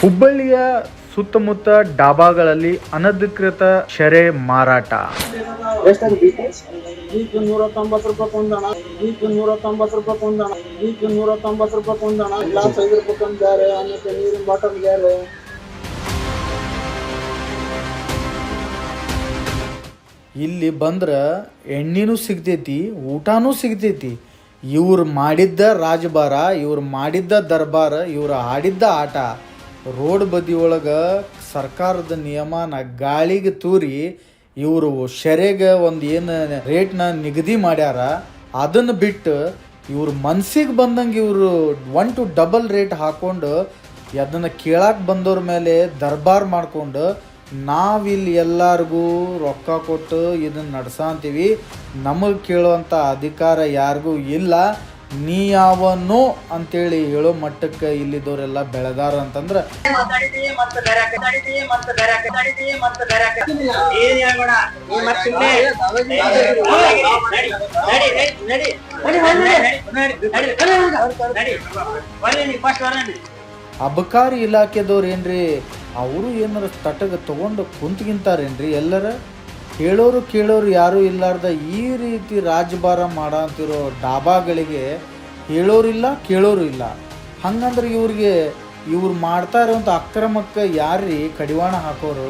ಹುಬ್ಬಳ್ಳಿಯ ಸುತ್ತಮುತ್ತ ಡಾಬಾಗಳಲ್ಲಿ ಅನಧಿಕೃತ ಶೆರೆ ಮಾರಾಟ. ನೂರ ತೊಂಬತ್ತು ರೂಪಾಯಿ ಕೊಂದಣ. ಈಗ ನೂರ ತೊಂಬತ್ತು ರೂಪಾಯಿ ಕೊಂದಣ. ಈಗ ನೂರ ತೊಂಬತ್ತು ರೂಪಾಯಿ ಕೊಂದಣ. ಗ್ಲಾಸ್ ಐದು ರೂಪಾಯಿ ಬೇರೆ ಆಮೇಲೆ ನೀರಿನ ಬಾಟಲ್ ಬೇರೆ. ಇಲ್ಲಿ ಬಂದ್ರೆ ಎಣ್ಣೆನೂ ಸಿಗ್ತೈತಿ, ಊಟನೂ ಸಿಗ್ತೈತಿ. ಇವ್ರು ಮಾಡಿದ್ದ ರಾಜಭಾರ ಇವ್ರು ಮಾಡಿದ್ದ ದರ್ಬಾರ, ಇವ್ರು ಆಡಿದ್ದ ಆಟ, ರೋಡ್ ಬದಿಯೊಳಗೆ ಸರ್ಕಾರದ ನಿಯಮನ ಗಾಳಿಗೆ ತೂರಿ ಇವರು ಶೆರೆಗೆ ಒಂದು ಏನು ರೇಟ್ನ ನಿಗದಿ ಮಾಡ್ಯಾರ, ಅದನ್ನು ಬಿಟ್ಟು ಇವ್ರ ಮನ್ಸಿಗೆ ಬಂದಂಗೆ ಇವರು ಒನ್ ಟು ಡಬಲ್ ರೇಟ್ ಹಾಕೊಂಡು ಅದನ್ನು ಕೇಳಕ್ಕೆ ಬಂದವ್ರ ಮೇಲೆ ದರ್ಬಾರ್ ಮಾಡ್ಕೊಂಡು ನಾವಿಲ್ಲಿ ಎಲ್ಲರಿಗೂ ರೊಕ್ಕ ಕೊಟ್ಟು ಇದನ್ನು ನಡ್ಸಂತೀವಿ. ನಮಗೆ ಕೇಳುವಂಥ ಅಧಿಕಾರ ಯಾರಿಗೂ ಇಲ್ಲ. ನೀ ಯಾವನು ಅಂತೇಳಿ ಹೇಳೋ ಮಟ್ಟಕ್ಕೆ ಇಲ್ಲಿದ್ದವರೆಲ್ಲ ಬೆಳೆದಾರ ಅಂತಂದ್ರೆ ಅಬಕಾರಿ ಇಲಾಖೆದವ್ರು ಏನ್ರಿ? ಅವರು ಏನಾರ ತಟಗ ತಗೊಂಡು ಕುಂತ್ಗಿಂತಾರೇನ್ರಿ? ಎಲ್ಲರ ಹೇಳೋರು ಕೇಳೋರು ಯಾರೂ ಇಲ್ಲಾರ್ದ ಈ ರೀತಿ ರಾಜಭಾರ ಮಾಡಂತಿರೋ ಡಾಬಾಗಳಿಗೆ ಹೇಳೋರಿಲ್ಲ ಕೇಳೋರು ಇಲ್ಲ. ಹಂಗಂದ್ರೆ ಇವ್ರಿಗೆ ಇವ್ರು ಮಾಡ್ತಾ ಇರೋಂಥ ಅಕ್ರಮಕ್ಕೆ ಯಾರ್ರೀ ಕಡಿವಾಣ ಹಾಕೋರು?